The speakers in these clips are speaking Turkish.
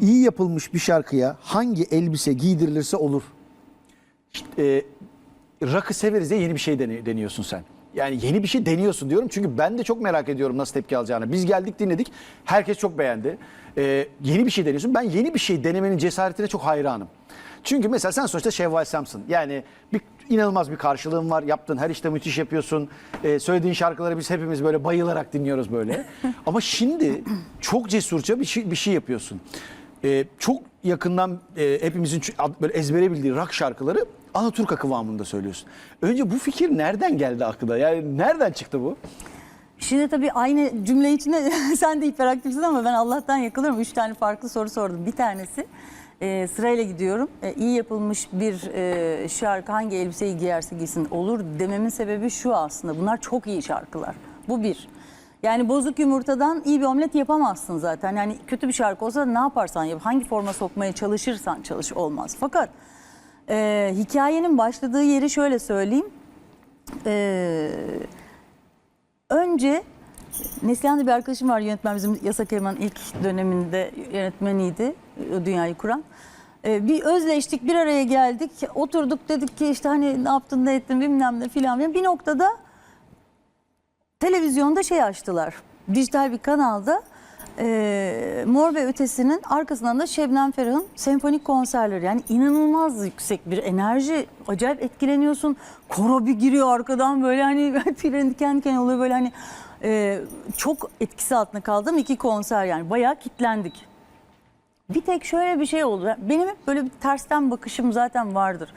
iyi yapılmış bir şarkıya hangi elbise giydirilirse olur. İşte, e, rakı severiz diye yeni bir şey deniyorsun sen. Yani yeni bir şey deniyorsun diyorum çünkü ben de çok merak ediyorum nasıl tepki alacağını. Biz geldik dinledik, herkes çok beğendi. E, yeni bir şey deniyorsun. Ben yeni bir şey denemenin cesaretine çok hayranım. Çünkü mesela sen sonuçta Şevval Sam'sın. Yani bir inanılmaz bir karşılığın var. Yaptığın her işte müthiş yapıyorsun. E, söylediğin şarkıları biz hepimiz böyle bayılarak dinliyoruz böyle. Ama şimdi çok cesurca bir şey, bir şey yapıyorsun. E, çok yakından e, hepimizin böyle ezbere bildiği rock şarkıları Alaturka kıvamında söylüyorsun. Önce bu fikir nereden geldi aklına? Yani nereden çıktı bu? Şimdi tabii aynı cümle içinde sen de hiperaktifsin ama ben Allah'tan yakalıyorum. Üç tane farklı soru sordum. Bir tanesi e, sırayla gidiyorum. E, iyi yapılmış bir e, şarkı hangi elbiseyi giyerse giysin olur dememin sebebi şu aslında. Bunlar çok iyi şarkılar. Bu bir. Yani bozuk yumurtadan iyi bir omlet yapamazsın zaten. Yani kötü bir şarkı olsa ne yaparsan yap, hangi forma sokmaya çalışırsan çalış olmaz. Fakat e, hikayenin başladığı yeri şöyle söyleyeyim. E, önce Neslihan diye bir arkadaşım var yönetmen bizim Yasak Elman'ın ilk döneminde yönetmeniydi o dünyayı kuran. Ee, bir özleştik bir araya geldik oturduk dedik ki işte hani ne yaptın ne ettin bilmem ne filan. Bir noktada televizyonda şey açtılar dijital bir kanalda e, Mor ve Ötesi'nin arkasından da Şebnem Ferah'ın senfonik konserleri yani inanılmaz yüksek bir enerji acayip etkileniyorsun koro bir giriyor arkadan böyle hani tüylerin diken diken oluyor böyle hani e, çok etkisi altında kaldım iki konser yani bayağı kitlendik. Bir tek şöyle bir şey oldu. Benim hep böyle bir tersten bakışım zaten vardır.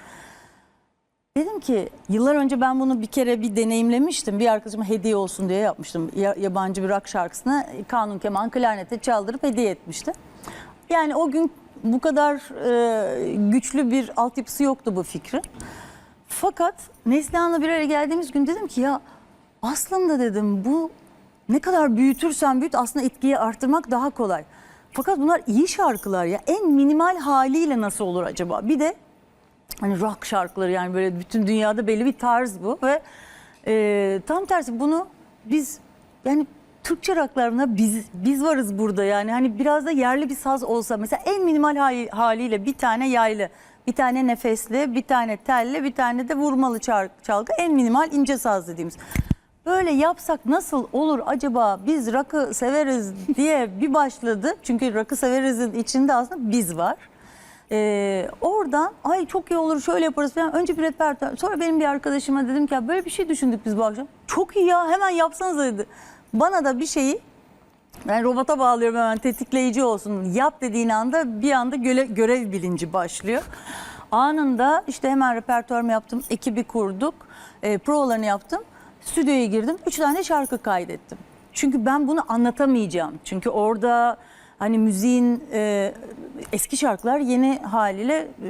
Dedim ki yıllar önce ben bunu bir kere bir deneyimlemiştim. Bir arkadaşıma hediye olsun diye yapmıştım. Ya- yabancı bir rock şarkısına kanun keman klarnete çaldırıp hediye etmişti. Yani o gün bu kadar e, güçlü bir altyapısı yoktu bu fikrin. Fakat Neslihan'la bir araya geldiğimiz gün dedim ki ya aslında dedim bu ne kadar büyütürsen büyüt aslında etkiyi arttırmak daha kolay. Fakat bunlar iyi şarkılar ya. En minimal haliyle nasıl olur acaba? Bir de hani rock şarkıları yani böyle bütün dünyada belli bir tarz bu ve e, tam tersi bunu biz yani Türkçe rocklarında biz biz varız burada yani hani biraz da yerli bir saz olsa mesela en minimal hali- haliyle bir tane yaylı bir tane nefesli bir tane telli bir tane de vurmalı çalgı en minimal ince saz dediğimiz. Böyle yapsak nasıl olur acaba biz rakı severiz diye bir başladı. Çünkü rakı severiz'in içinde aslında biz var. Ee, oradan ay çok iyi olur şöyle yaparız falan. Önce bir repertuar. Sonra benim bir arkadaşıma dedim ki ya böyle bir şey düşündük biz bu akşam. Çok iyi ya hemen yapsanız dedi. Bana da bir şeyi ben robota bağlıyorum hemen tetikleyici olsun. Yap dediğin anda bir anda göle, görev bilinci başlıyor. Anında işte hemen repertuarımı yaptım. Ekibi kurduk. E, provalarını yaptım. Stüdyoya girdim. Üç tane şarkı kaydettim. Çünkü ben bunu anlatamayacağım. Çünkü orada hani müziğin e, eski şarkılar yeni haliyle e,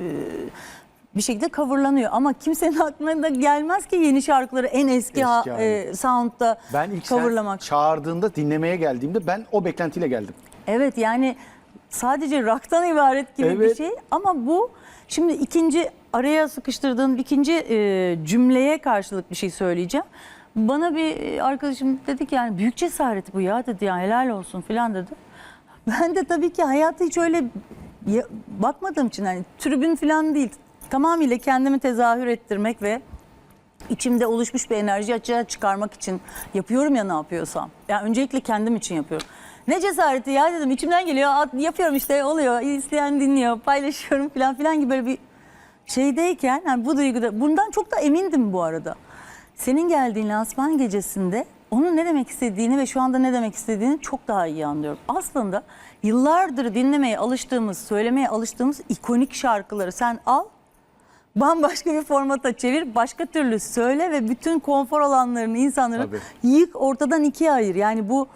bir şekilde coverlanıyor. Ama kimsenin aklına da gelmez ki yeni şarkıları en eski, ha- Eski haliyle. e, sound'da Ben ilk coverlamak. çağırdığında dinlemeye geldiğimde ben o beklentiyle geldim. Evet yani sadece rock'tan ibaret gibi bir Evet. şey ama bu şimdi ikinci araya sıkıştırdığın ikinci e, cümleye karşılık bir şey söyleyeceğim. Bana bir arkadaşım dedi ki yani büyük cesaret bu ya dedi yani helal olsun filan dedi. Ben de tabii ki hayatı hiç öyle bakmadığım için hani tribün falan değil tamamıyla kendimi tezahür ettirmek ve içimde oluşmuş bir enerji açığa çıkarmak için yapıyorum ya ne yapıyorsam. Yani öncelikle kendim için yapıyorum. Ne cesareti ya dedim içimden geliyor yapıyorum işte oluyor isteyen dinliyor paylaşıyorum falan filan gibi böyle bir şeydeyken yani bu duyguda bundan çok da emindim bu arada. Senin geldiğin lansman gecesinde onun ne demek istediğini ve şu anda ne demek istediğini çok daha iyi anlıyorum. Aslında yıllardır dinlemeye alıştığımız, söylemeye alıştığımız ikonik şarkıları sen al bambaşka bir formata çevir, başka türlü söyle ve bütün konfor alanlarını insanların Tabii. yık ortadan ikiye ayır. Yani bu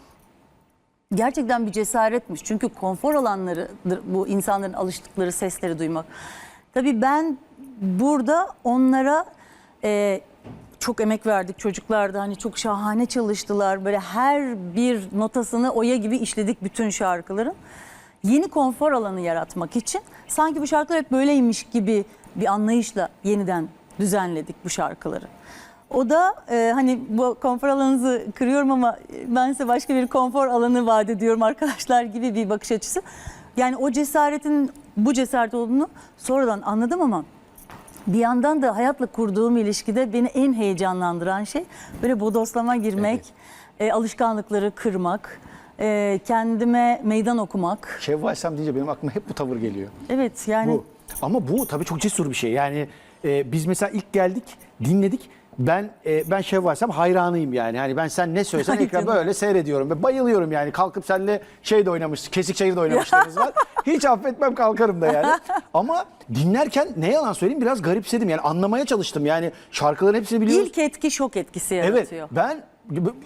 gerçekten bir cesaretmiş. Çünkü konfor alanlarıdır bu insanların alıştıkları sesleri duymak. Tabii ben burada onlara e, çok emek verdik çocuklar da hani çok şahane çalıştılar. Böyle her bir notasını oya gibi işledik bütün şarkıların. Yeni konfor alanı yaratmak için sanki bu şarkılar hep böyleymiş gibi bir anlayışla yeniden düzenledik bu şarkıları. O da e, hani bu konfor alanınızı kırıyorum ama ben size başka bir konfor alanı vaat ediyorum arkadaşlar gibi bir bakış açısı. Yani o cesaretin bu cesaret olduğunu sonradan anladım ama bir yandan da hayatla kurduğum ilişkide beni en heyecanlandıran şey böyle bodoslama girmek, e, alışkanlıkları kırmak, e, kendime meydan okumak. Şevval Sam deyince benim aklıma hep bu tavır geliyor. Evet yani Bu. Ama bu tabii çok cesur bir şey. Yani e, biz mesela ilk geldik, dinledik. Ben e, ben Şevval Sam hayranıyım yani. Hani ben sen ne söylesen ekran böyle seyrediyorum ve bayılıyorum yani. Kalkıp seninle şey de oynamış, kesik çayır da oynamışlarımız var. Hiç affetmem kalkarım da yani. Ama dinlerken ne yalan söyleyeyim biraz garipsedim. Yani anlamaya çalıştım. Yani şarkıların hepsini biliyoruz. ilk etki şok etkisi Evet yaratıyor. ben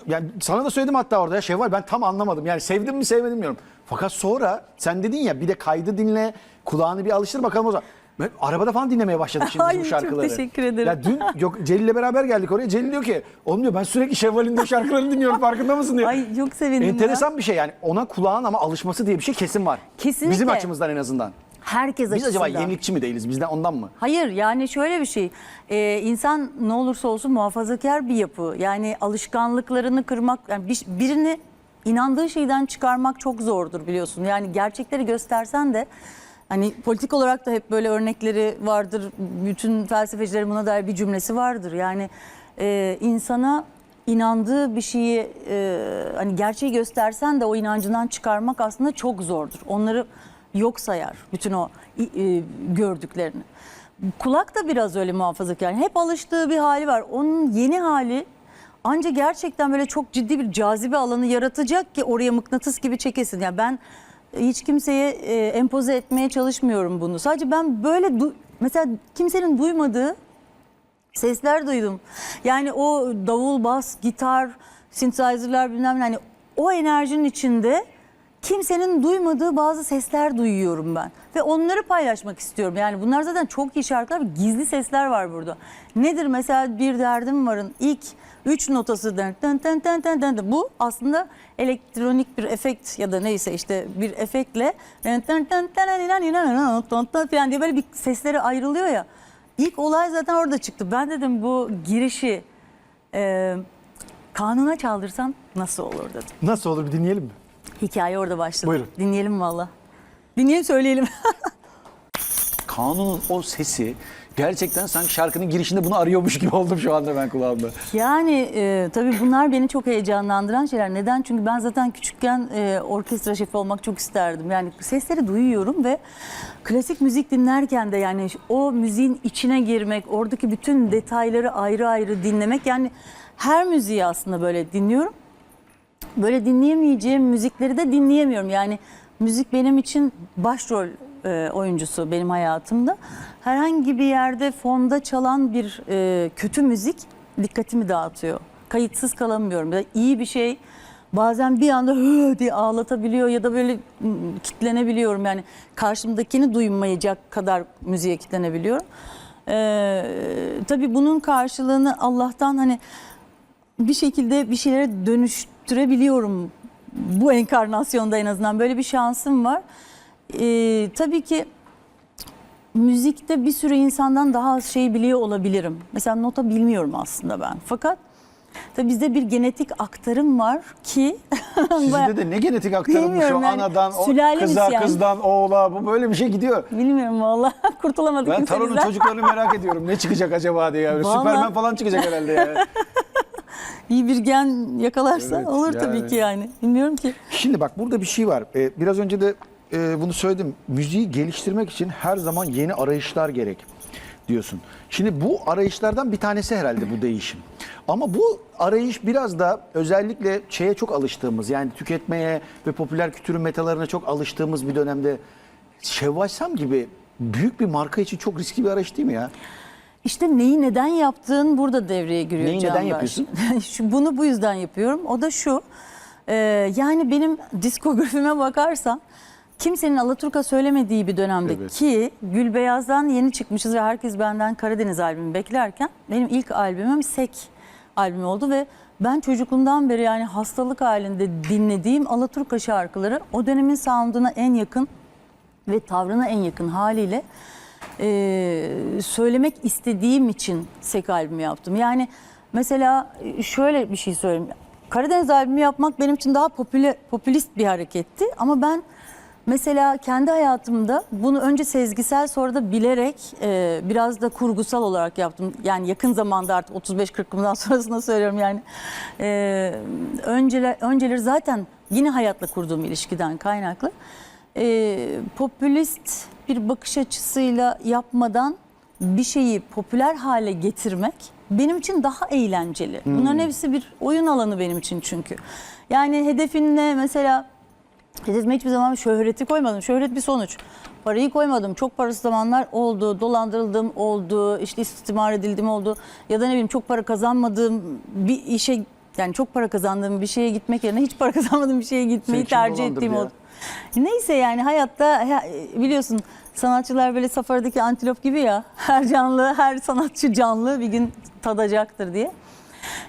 yani sana da söyledim hatta orada ya Şevval ben tam anlamadım. Yani sevdim mi sevmedim bilmiyorum. Fakat sonra sen dedin ya bir de kaydı dinle kulağını bir alıştır bakalım o zaman. Ben arabada falan dinlemeye başladık şimdi Ay, bu çok şarkıları. teşekkür ederim. Ya dün yok Celil'le beraber geldik oraya. Celil diyor ki oğlum diyor ben sürekli Şevval'in de şarkılarını dinliyorum farkında mısın diyor. Ay çok sevindim ya. Enteresan bir şey yani ona kulağın ama alışması diye bir şey kesin var. Kesinlikle. Bizim açımızdan en azından. Herkes Biz acaba yenilikçi mi değiliz bizden ondan mı? Hayır yani şöyle bir şey. Ee, insan ne olursa olsun muhafazakar bir yapı. Yani alışkanlıklarını kırmak, yani bir- birini inandığı şeyden çıkarmak çok zordur biliyorsun. Yani gerçekleri göstersen de hani politik olarak da hep böyle örnekleri vardır. Bütün felsefecilerin buna dair bir cümlesi vardır. Yani e, insana inandığı bir şeyi e, hani gerçeği göstersen de o inancından çıkarmak aslında çok zordur. Onları yok sayar bütün o e, gördüklerini. Kulak da biraz öyle muhafazakar. Yani hep alıştığı bir hali var. Onun yeni hali ancak gerçekten böyle çok ciddi bir cazibe alanı yaratacak ki oraya mıknatıs gibi çekesin. Yani ben hiç kimseye e, empoze etmeye çalışmıyorum bunu. Sadece ben böyle du- mesela kimsenin duymadığı sesler duydum. Yani o davul, bas, gitar, synthesizer'lar bilmem ne hani o enerjinin içinde kimsenin duymadığı bazı sesler duyuyorum ben. Ve onları paylaşmak istiyorum. Yani bunlar zaten çok iyi şarkılar. Gizli sesler var burada. Nedir mesela bir derdim varın ilk üç notası den ten ten ten ten. Bu aslında elektronik bir efekt ya da neyse işte bir efektle ten ten ten ten falan diye böyle bir sesleri ayrılıyor ya. İlk olay zaten orada çıktı. Ben dedim bu girişi e, kanuna çaldırsam nasıl olur dedim. Nasıl olur bir dinleyelim mi? Hikaye orada başladı. Buyurun. Dinleyelim valla. Dinleyelim söyleyelim. Kanunun o sesi gerçekten sanki şarkının girişinde bunu arıyormuş gibi oldum şu anda ben kulağımda. yani e, tabii bunlar beni çok heyecanlandıran şeyler. Neden? Çünkü ben zaten küçükken e, orkestra şefi olmak çok isterdim. Yani sesleri duyuyorum ve klasik müzik dinlerken de yani o müziğin içine girmek, oradaki bütün detayları ayrı ayrı dinlemek. Yani her müziği aslında böyle dinliyorum. böyle dinleyemeyeceğim müzikleri de dinleyemiyorum. Yani müzik benim için başrol e, oyuncusu benim hayatımda. Herhangi bir yerde fonda çalan bir e, kötü müzik dikkatimi dağıtıyor. Kayıtsız kalamıyorum. Ya iyi bir şey bazen bir anda hı diye ağlatabiliyor ya da böyle kitlenebiliyorum. Yani karşımdakini duymayacak kadar müziğe kitlenebiliyorum. Ee, tabii bunun karşılığını Allah'tan hani bir şekilde bir şeylere dönüştürebiliyorum. Bu enkarnasyonda en azından böyle bir şansım var. Ee, tabii ki müzikte bir sürü insandan daha az şey biliyor olabilirim. Mesela nota bilmiyorum aslında ben. Fakat tabii bizde bir genetik aktarım var ki Sizde de ne genetik aktarılmış o Bilmiyorum yani. anadan, o Sülalemiz kıza, yani. kızdan, oğula bu böyle bir şey gidiyor. bilmiyorum valla kurtulamadık Ben Taron'un çocuklarını merak ediyorum. Ne çıkacak acaba diye. Yani. Vallahi- Süpermen falan çıkacak herhalde ya. İyi bir gen yakalarsa Evet, olur yani. tabii ki yani. Bilmiyorum ki. Şimdi bak burada bir şey var. Ee, biraz önce de e, bunu söyledim. Müziği geliştirmek için her zaman yeni arayışlar gerek diyorsun. Şimdi bu arayışlardan bir tanesi herhalde bu değişim. Ama bu arayış biraz da özellikle şeye çok alıştığımız yani tüketmeye ve popüler kültürün metalarına çok alıştığımız bir dönemde Şevval gibi büyük bir marka için çok riskli bir arayış değil mi ya? İşte neyi neden yaptığın burada devreye giriyor Neyi neden Candaş. yapıyorsun? bunu bu yüzden yapıyorum. O da şu. e, yani benim diskografime bakarsan kimsenin Alaturka söylemediği bir dönemde Evet. ki Gülbeyaz'dan yeni çıkmışız ve herkes benden Karadeniz albümü beklerken benim ilk albümüm Sek albümü oldu ve ben çocukluğumdan beri yani hastalık halinde dinlediğim Alaturka şarkıları o dönemin sound'una en yakın ve tavrına en yakın haliyle e, söylemek istediğim için Sek albümü yaptım. Yani mesela şöyle bir şey söyleyeyim. Karadeniz albümü yapmak benim için daha popüle, popülist bir hareketti ama ben mesela kendi hayatımda bunu önce sezgisel sonra da bilerek e, biraz da kurgusal olarak yaptım. Yani yakın zamanda artık 35-40'ımdan sonrasında söylüyorum yani. E, önceler, önceleri zaten yine hayatla kurduğum ilişkiden kaynaklı. E, popülist bir bakış açısıyla yapmadan bir şeyi popüler hale getirmek benim için daha eğlenceli. Bunların hepsi bir oyun alanı benim için çünkü. Yani hedefinle mesela hedefime hiçbir zaman şöhreti koymadım. Şöhret bir sonuç. Parayı koymadım. Çok parası zamanlar oldu. Dolandırıldım oldu. işte istismar edildim oldu. Ya da ne bileyim çok para kazanmadığım bir işe yani çok para kazandığım bir şeye gitmek yerine hiç para kazanmadığım bir şeye gitmeyi kim tercih dolandırdı ettiğim ya? oldu. Neyse yani hayatta biliyorsun sanatçılar böyle safardaki antilop gibi ya. Her canlı, her sanatçı canlı bir gün tadacaktır diye.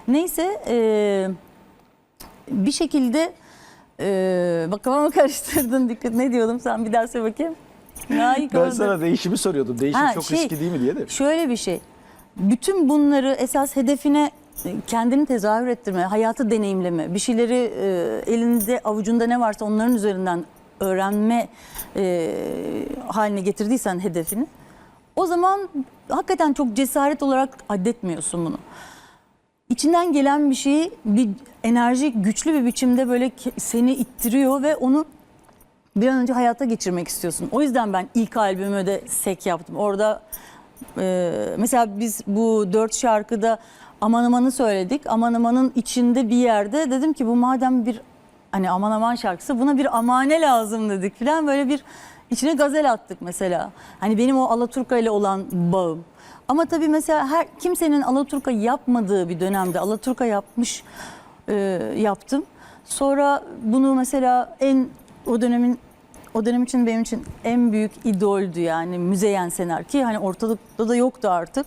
Neyse eee, bir şekilde eee bak kafamı karıştırdın dikkat ne diyordum sen bir daha söyle bakayım. İyi Ben sana değişimi soruyordum. Değişim Ha, çok şey, riskli değil mi diye de. Şöyle bir şey. Bütün bunları esas hedefine e, kendini tezahür ettirme, hayatı deneyimleme, bir şeyleri e, elinde avucunda ne varsa onların üzerinden öğrenme e, haline getirdiysen hedefini o zaman hakikaten çok cesaret olarak addetmiyorsun bunu. İçinden gelen bir şeyi bir enerji güçlü bir biçimde böyle seni ittiriyor ve onu bir an önce hayata geçirmek istiyorsun. O yüzden ben ilk albümü de sek yaptım. Orada e, mesela biz bu dört şarkıda aman amanı söyledik. Aman amanın içinde bir yerde dedim ki bu madem bir hani aman aman şarkısı buna bir amane lazım dedik falan böyle bir içine gazel attık mesela. Hani benim o Alaturka ile olan bağım. Ama tabii mesela her kimsenin Alaturka yapmadığı bir dönemde Alaturka yapmış e, yaptım. Sonra bunu mesela en o dönemin o dönem için benim için en büyük idoldü yani Müzeyyen Senar ki hani ortalıkta da yoktu artık.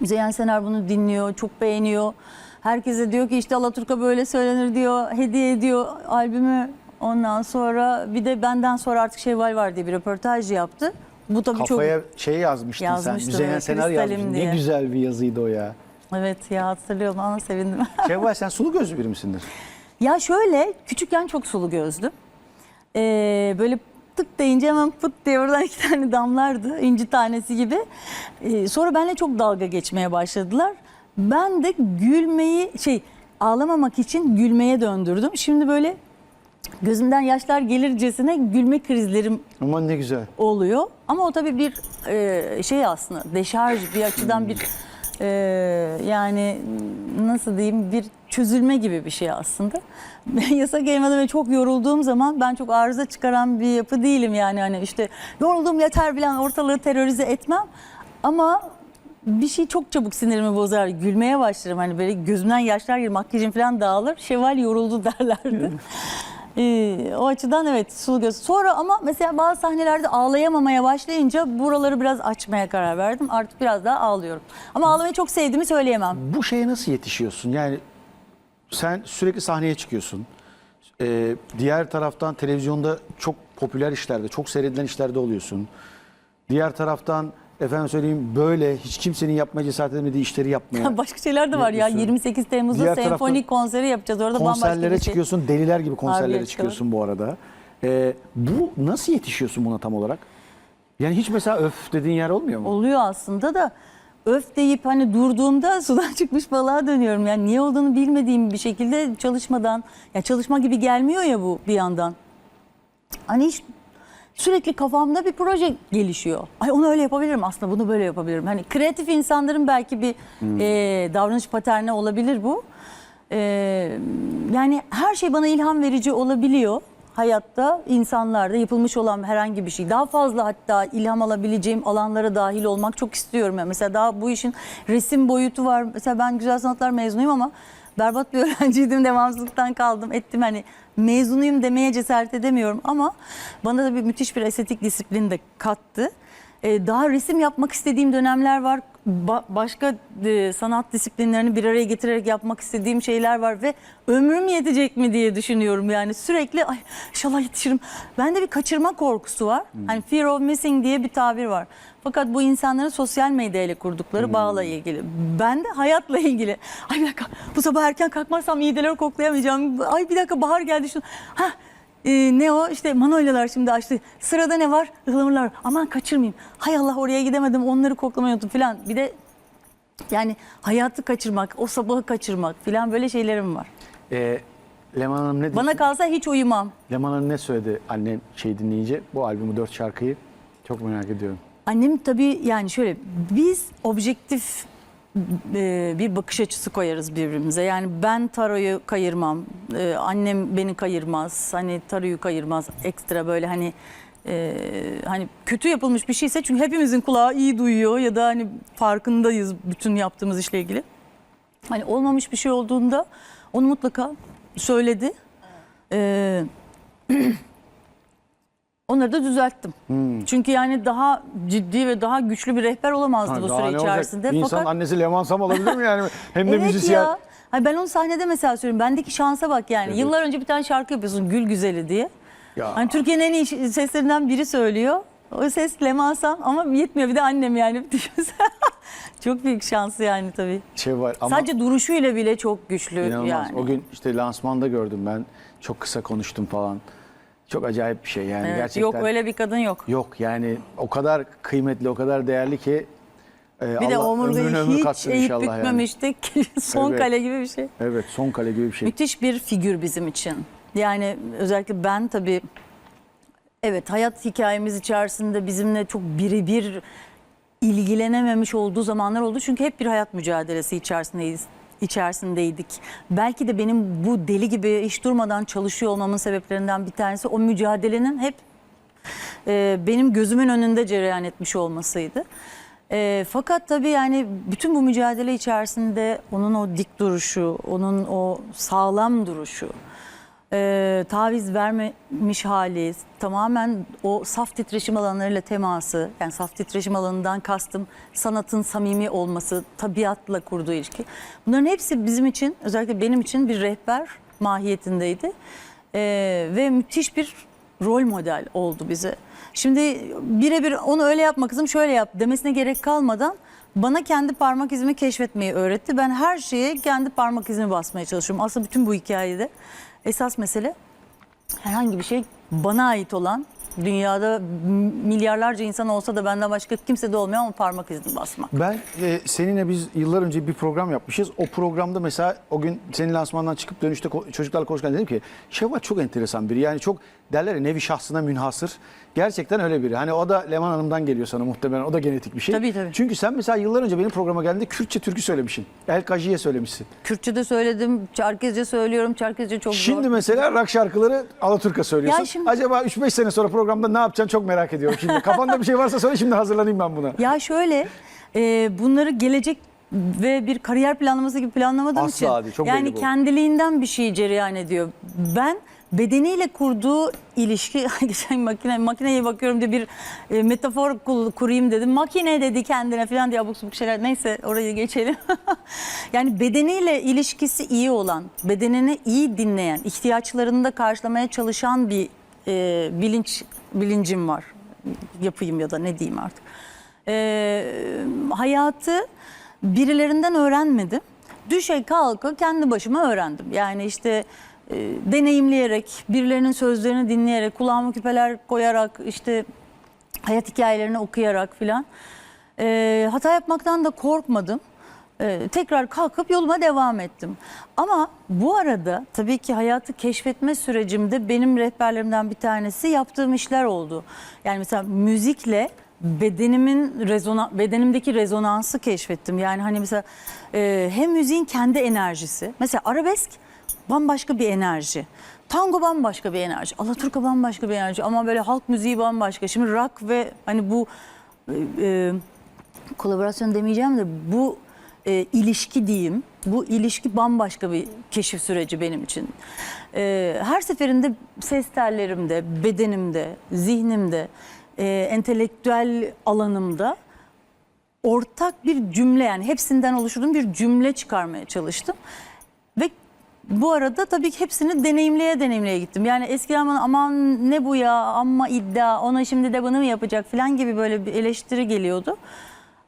Müzeyyen Senar bunu dinliyor, çok beğeniyor. Herkese diyor ki işte Alaturka böyle söylenir diyor, hediye ediyor albümü. Ondan sonra bir de benden sonra artık Şevval var diye bir röportaj yaptı. Bu tabii Kafaya şey yazmıştın sen. Yazmıştım, Müzeyyen evet, Senar yazmıştın. diye. Ne güzel bir yazıydı o ya. çok evet ya hatırlıyorum ama sevindim. Şevval sen sulu gözlü biri misindir? Ya şöyle küçükken çok sulu gözlüm. Ee, böyle tık deyince hemen pıt diye oradan iki tane damlardı inci tanesi gibi. Ee, sonra benimle çok dalga geçmeye başladılar. Ben de gülmeyi şey ağlamamak için gülmeye döndürdüm. Şimdi böyle gözümden yaşlar gelircesine gülme krizlerim Aman ne güzel. oluyor. Ama o tabii bir e, şey aslında deşarj bir açıdan bir e, yani nasıl diyeyim bir çözülme gibi bir şey aslında. Yasak elmada ve çok yorulduğum zaman ben çok arıza çıkaran bir yapı değilim yani hani işte yoruldum yeter bilen ortalığı terörize etmem. Ama bir şey çok çabuk sinirimi bozar. Gülmeye başlarım. Hani böyle gözümden yaşlar gelir, makyajım falan dağılır. Şeval yoruldu derlerdi. Ee, o açıdan evet sulu göz. Sonra ama mesela bazı sahnelerde ağlayamamaya başlayınca buraları biraz açmaya karar verdim. Artık biraz daha ağlıyorum. Ama ağlamayı çok sevdiğimi söyleyemem. Bu şeye nasıl yetişiyorsun? Yani sen sürekli sahneye çıkıyorsun. Ee, diğer taraftan televizyonda çok popüler işlerde, çok seyredilen işlerde oluyorsun. Diğer taraftan efendim söyleyeyim böyle hiç kimsenin yapmaya cesaret edemediği işleri yapmaya. Başka şeyler de var ya. Yapıyorsun. 28 Temmuz'da Diğer senfonik konseri yapacağız. Orada bambaşka konserlere bir şey. çıkıyorsun, deliler gibi konserlere Harbiye çıkıyorsun bu arada. Ee, bu nasıl yetişiyorsun buna tam olarak? Yani hiç mesela öf dediğin yer olmuyor mu? Oluyor aslında da öf deyip hani durduğumda sudan çıkmış balığa dönüyorum. Yani niye olduğunu bilmediğim bir şekilde çalışmadan, ya çalışma gibi gelmiyor ya bu bir yandan. Hani hiç sürekli kafamda bir proje gelişiyor. Ay onu öyle yapabilirim aslında bunu böyle yapabilirim. Hani kreatif insanların belki bir e, davranış paterni olabilir bu. E, yani her şey bana ilham verici olabiliyor. Hayatta, insanlarda yapılmış olan herhangi bir şey. Daha fazla hatta ilham alabileceğim alanlara dahil olmak çok istiyorum. Yani mesela daha bu işin resim boyutu var. Mesela ben güzel sanatlar mezunuyum ama berbat bir öğrenciydim. Devamsızlıktan kaldım, ettim. Hani mezunuyum demeye cesaret edemiyorum ama bana da bir müthiş bir estetik disiplin de kattı. Ee, daha resim yapmak istediğim dönemler var. Ba- başka e, sanat disiplinlerini bir araya getirerek yapmak istediğim şeyler var ve ömrüm yetecek mi diye düşünüyorum. Yani sürekli ay inşallah yetişirim. Bende bir kaçırma korkusu var. Hani fear of missing diye bir tabir var. Fakat bu insanların sosyal medyayla kurdukları bağla ilgili. Ben de hayatla ilgili. Ay bir dakika bu sabah erken kalkmazsam iğdeleri koklayamayacağım. Ay bir dakika bahar geldi. Şunu. Hah, e, ne o işte Manolyalar şimdi açtı. Sırada ne var? Ihlamurlar. Aman kaçırmayayım. Hay Allah oraya gidemedim onları koklamayı unuttum falan. Bir de yani hayatı kaçırmak, o sabahı kaçırmak falan böyle şeylerim var. Ee, Leman Hanım ne Bana kalsa hiç uyumam. Leman Hanım ne söyledi annen şey dinleyince bu albümü dört şarkıyı çok merak ediyorum. Annem tabii yani şöyle biz objektif e, bir bakış açısı koyarız birbirimize. Yani ben taroyu kayırmam, e, annem beni kayırmaz, hani taroyu kayırmaz. Ekstra böyle hani e, hani kötü yapılmış bir şeyse çünkü hepimizin kulağı iyi duyuyor ya da hani farkındayız bütün yaptığımız işle ilgili. Hani olmamış bir şey olduğunda onu mutlaka söyledi. E, Onları da düzelttim. Çünkü yani daha ciddi ve daha güçlü bir rehber olamazdı bu Daha süre içerisinde. Bir insanın Fakat annesi Leman Sam olabilir mi yani? Hem de evet müzisyen. ya. Hayır ben onu sahnede mesela söylüyorum. Bendeki şansa bak yani. Evet. Yıllar önce bir tane şarkı yapıyorsun Gül Güzeli diye. Ya. Hani Türkiye'nin en iyi seslerinden biri söylüyor. O ses Leman Sam ama yetmiyor bir de annem yani. Çok büyük şansı yani tabii. Şey var ama Sadece duruşuyla bile çok güçlü inanılmaz. yani. O gün işte lansmanda gördüm ben. Çok kısa konuştum falan. Çok acayip bir şey yani Evet, gerçekten. Yok öyle bir kadın yok. Yok yani o kadar kıymetli, o kadar değerli ki e, Bir de Allah omurgayı ömrüne ömür hiç eğip inşallah yani. bükmemiştik. Son Evet. kale gibi bir şey. Evet son kale gibi bir şey. Müthiş bir figür bizim için. Yani özellikle ben tabii evet hayat hikayemiz içerisinde bizimle çok birebir ilgilenememiş olduğu zamanlar oldu. Çünkü hep bir hayat mücadelesi içerisindeyiz içerisindeydik. Belki de benim bu deli gibi hiç durmadan çalışıyor olmamın sebeplerinden bir tanesi o mücadelenin hep e, benim gözümün önünde cereyan etmiş olmasıydı. E, fakat tabii yani bütün bu mücadele içerisinde onun o dik duruşu, onun o sağlam duruşu, e, taviz vermemiş hali, tamamen o saf titreşim alanlarıyla teması, yani saf titreşim alanından kastım sanatın samimi olması, tabiatla kurduğu ilişki. Bunların hepsi bizim için, özellikle benim için bir rehber mahiyetindeydi. E, ve müthiş bir rol model oldu bize. Şimdi birebir onu öyle yapma kızım şöyle yap demesine gerek kalmadan bana kendi parmak izimi keşfetmeyi öğretti. Ben her şeye kendi parmak izimi basmaya çalışıyorum. Aslında bütün bu hikayede esas mesele herhangi bir şey bana ait olan dünyada milyarlarca insan olsa da benden başka kimse de olmuyor ama parmak izini basmak. Ben e, seninle biz yıllar önce bir program yapmışız. O programda mesela o gün senin lansmandan çıkıp dönüşte ko- çocuklarla konuşurken dedim ki Şevval çok enteresan biri. Yani çok derler ya nevi şahsına münhasır. Gerçekten öyle biri. Hani o da Leman Hanım'dan geliyor sana muhtemelen. O da genetik bir şey. Tabii, tabii. Çünkü sen mesela yıllar önce benim programa geldiğinde Kürtçe türkü söylemişsin. El Kaji'ye söylemişsin. Kürtçe de söyledim, Çerkezce söylüyorum. Çerkezce çok Şimdi zor. mesela rock şarkıları Alaturka söylüyorsun. Ya şimdi- Acaba 3-5 sene sonra programda ne yapacaksın çok merak ediyorum şimdi. Kafanda bir şey varsa söyle şimdi hazırlanayım ben buna. Ya şöyle e, bunları gelecek ve bir kariyer planlaması gibi planlamadığım Asla için değil, çok yani kendiliğinden bir şey cereyan ediyor. Ben bedeniyle kurduğu ilişki geçen makine makineye bakıyorum diye bir e, metafor kul- kurayım dedim. Makine dedi kendine falan diye abuk subuk şeyler. Neyse orayı geçelim. yani bedeniyle ilişkisi iyi olan, bedenini iyi dinleyen, ihtiyaçlarını da karşılamaya çalışan bir e, bilinç bilincim var. Yapayım ya da ne diyeyim artık. E, hayatı birilerinden öğrenmedim. Düşe kalka kendi başıma öğrendim. Yani işte e, deneyimleyerek, birilerinin sözlerini dinleyerek, kulağıma küpeler koyarak, işte hayat hikayelerini okuyarak filan. E, hata yapmaktan da korkmadım. E, tekrar kalkıp yoluma devam ettim. Ama bu arada tabii ki hayatı keşfetme sürecimde benim rehberlerimden bir tanesi yaptığım işler oldu. Yani mesela müzikle bedenimin rezona, bedenimdeki rezonansı keşfettim. Yani hani mesela e, hem müziğin kendi enerjisi. Mesela arabesk bambaşka bir enerji. Tango bambaşka bir enerji. Alaturka bambaşka bir enerji. Ama böyle halk müziği bambaşka. Şimdi rock ve hani bu e, e, kolaborasyon demeyeceğim de bu e, ilişki diyeyim. Bu ilişki bambaşka bir keşif süreci benim için. E, her seferinde ses tellerimde, bedenimde, zihnimde, e, entelektüel alanımda ortak bir cümle yani hepsinden oluşturduğum bir cümle çıkarmaya çalıştım. Ve bu arada tabii ki hepsini deneyimleye deneyimleye gittim. Yani eskiden bana aman ne bu ya amma iddia ona şimdi de bunu mu yapacak falan gibi böyle bir eleştiri geliyordu.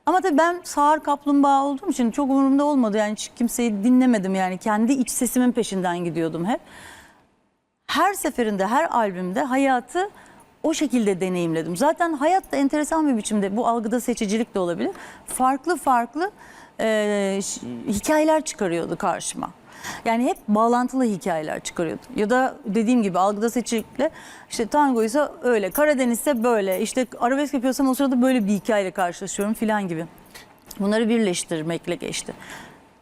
Ama tabii ben sağır kaplumbağa olduğum için çok umurumda olmadı. Yani hiç kimseyi dinlemedim yani kendi iç sesimin peşinden gidiyordum hep. her seferinde, her albümde hayatı o şekilde deneyimledim. Zaten hayat da enteresan bir biçimde, bu algıda seçicilik de olabilir. Farklı farklı e, hikayeler çıkarıyordu karşıma. Yani hep bağlantılı hikayeler çıkarıyordu. Ya da dediğim gibi algıda seçicilikle işte tangoysa öyle, Karadeniz'se böyle, işte arabesk yapıyorsam o sırada böyle bir hikayeyle karşılaşıyorum filan gibi. Bunları birleştirmekle geçti.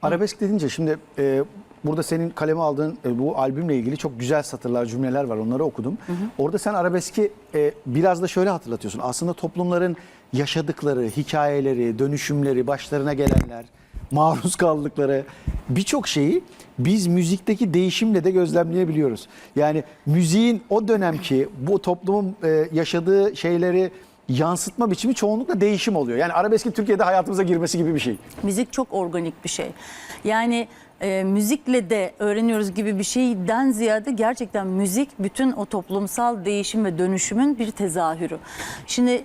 Arabesk dedince şimdi e, burada senin kaleme aldığın e, bu albümle ilgili çok güzel satırlar, cümleler var. Onları okudum. Orada sen arabeski e, biraz da şöyle hatırlatıyorsun. Aslında toplumların yaşadıkları, hikayeleri, dönüşümleri, başlarına gelenler, maruz kaldıkları birçok şeyi biz müzikteki değişimle de gözlemleyebiliyoruz. Yani müziğin o dönemki bu toplumun e, yaşadığı şeyleri yansıtma biçimi çoğunlukla değişim oluyor. Yani arabeskin Türkiye'de hayatımıza girmesi gibi bir şey. Müzik çok organik bir şey. Yani e, müzikle de öğreniyoruz gibi bir şeyden ziyade gerçekten müzik bütün o toplumsal değişim ve dönüşümün bir tezahürü. Şimdi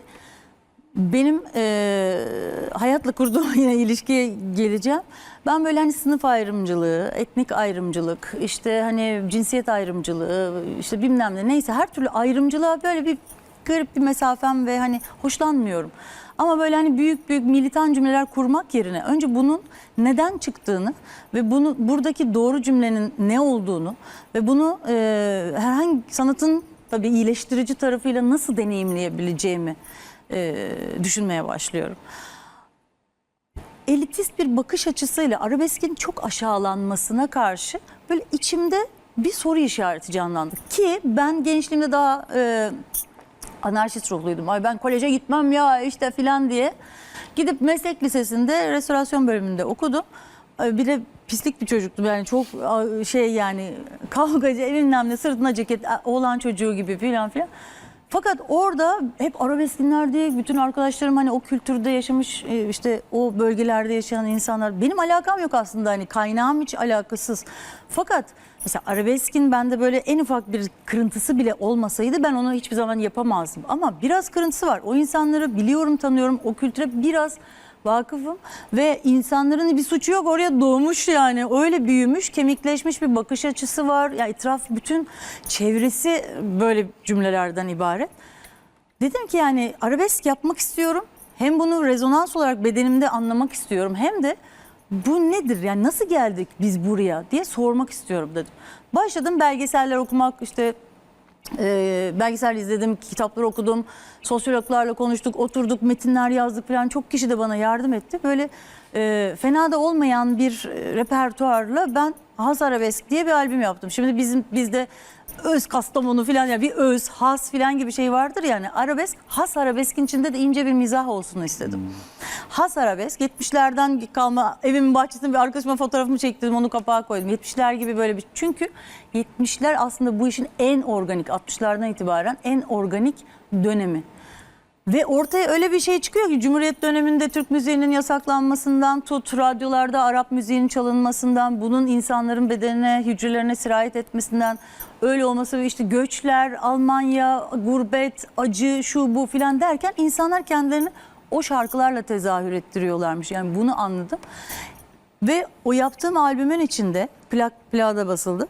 benim e, hayatla kurduğum yine ilişkiye geleceğim. Ben böyle hani sınıf ayrımcılığı, etnik ayrımcılık, işte hani cinsiyet ayrımcılığı, işte bilmem ne neyse her türlü ayrımcılığa böyle bir garip bir mesafem ve hani hoşlanmıyorum. Ama böyle hani büyük büyük militan cümleler kurmak yerine önce bunun neden çıktığını ve bunu buradaki doğru cümlenin ne olduğunu ve bunu e, herhangi sanatın tabii iyileştirici tarafıyla nasıl deneyimleyebileceğimi e, düşünmeye başlıyorum. Elitist bir bakış açısıyla arabeskin çok aşağılanmasına karşı böyle içimde bir soru işareti canlandı. Ki ben gençliğimde daha e, anarşist ruhluydum. Ay ben koleje gitmem ya işte filan diye. Gidip meslek lisesinde restorasyon bölümünde okudum. Bir de pislik bir çocuktum yani çok şey yani kavgacı bilmem ne sırtına ceket a, oğlan çocuğu gibi filan filan. Fakat orada hep arabesk dinlerdik. Bütün arkadaşlarım hani o kültürde yaşamış e, işte o bölgelerde yaşayan insanlar. Benim alakam yok aslında hani kaynağım hiç alakasız. Fakat mesela arabeskin bende böyle en ufak bir kırıntısı bile olmasaydı ben onu hiçbir zaman yapamazdım. Ama biraz kırıntısı var. O insanları biliyorum, tanıyorum. O kültüre biraz vakıfım. Ve insanların bir suçu yok. Oraya doğmuş yani. Öyle büyümüş kemikleşmiş bir bakış açısı var. Ya etraf bütün çevresi böyle cümlelerden ibaret. Dedim ki yani arabesk yapmak istiyorum. Hem bunu rezonans olarak bedenimde anlamak istiyorum. Hem de bu nedir? Yani nasıl geldik biz buraya diye sormak istiyorum dedim. Başladım belgeseller okumak işte e, belgesel izledim, kitaplar okudum, sosyologlarla konuştuk, oturduk, metinler yazdık falan. Çok kişi de bana yardım etti. Böyle e, fena da olmayan bir e, repertuarla ben Has Arabesk diye bir albüm yaptım. Şimdi bizim bizde öz Kastamonu falan ya bir öz, has falan gibi şey vardır yani. Arabesk, has arabeskin içinde de ince bir mizah olsun istedim. Has arabesk 70'lerden kalma evimin bahçesinde bir arkadaşıma fotoğrafımı çektim onu kapağa koydum. 70'ler gibi böyle bir çünkü 70'ler aslında bu işin en organik 60'lardan itibaren en organik dönemi. Ve ortaya öyle bir şey çıkıyor ki Cumhuriyet döneminde Türk müziğinin yasaklanmasından tut, radyolarda Arap müziğinin çalınmasından, bunun insanların bedenine, hücrelerine sirayet etmesinden, öyle olması ve işte göçler, Almanya, gurbet, acı, şu bu filan derken insanlar kendilerini o şarkılarla tezahür ettiriyorlarmış. Yani bunu anladım. Ve o yaptığım albümün içinde plak plağda basıldı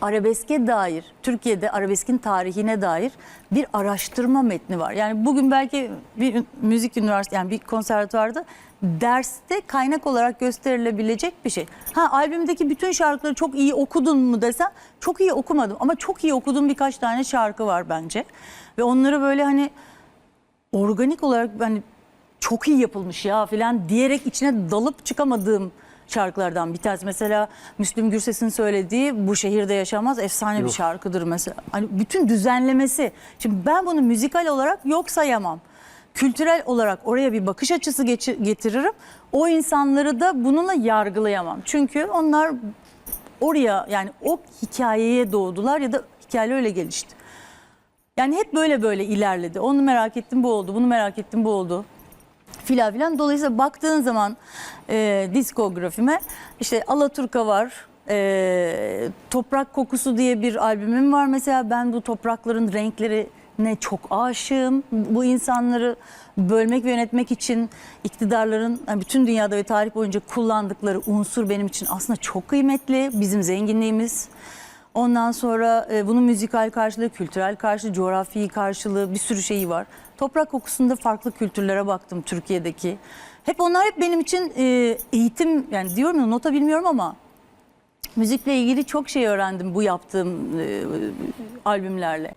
arabeske dair, Türkiye'de arabeskin tarihine dair bir araştırma metni var. Yani bugün belki bir müzik üniversitesi yani bir konservatuvarda derste kaynak olarak gösterilebilecek bir şey. Ha albümdeki bütün şarkıları çok iyi okudun mu desem çok iyi okumadım ama çok iyi okuduğum birkaç tane şarkı var bence. Ve onları böyle hani organik olarak hani çok iyi yapılmış ya falan diyerek içine dalıp çıkamadığım şarkılardan bir tanesi. Mesela Müslüm Gürses'in söylediği Bu Şehirde Yaşamaz efsane bir Yok. şarkıdır mesela. Hani bütün düzenlemesi. Şimdi ben bunu müzikal olarak yok sayamam. Kültürel olarak oraya bir bakış açısı getiririm. O insanları da bununla yargılayamam. Çünkü onlar oraya yani o hikayeye doğdular ya da hikaye öyle gelişti. Yani hep böyle böyle ilerledi. Onu merak ettim bu oldu, bunu merak ettim bu oldu filan filan. Dolayısıyla baktığın zaman e, diskografime işte Alaturka var, e, Toprak Kokusu diye bir albümüm var. Mesela ben bu toprakların renklerine çok aşığım. Bu insanları bölmek ve yönetmek için iktidarların yani bütün dünyada ve tarih boyunca kullandıkları unsur benim için aslında çok kıymetli. Bizim zenginliğimiz. Ondan sonra e, bunun müzikal karşılığı, kültürel karşılığı, coğrafi karşılığı bir sürü şeyi var. Toprak kokusunda farklı kültürlere baktım Türkiye'deki. Hep onlar hep benim için e, eğitim yani diyorum ya nota bilmiyorum ama müzikle ilgili çok şey öğrendim bu yaptığım e, albümlerle.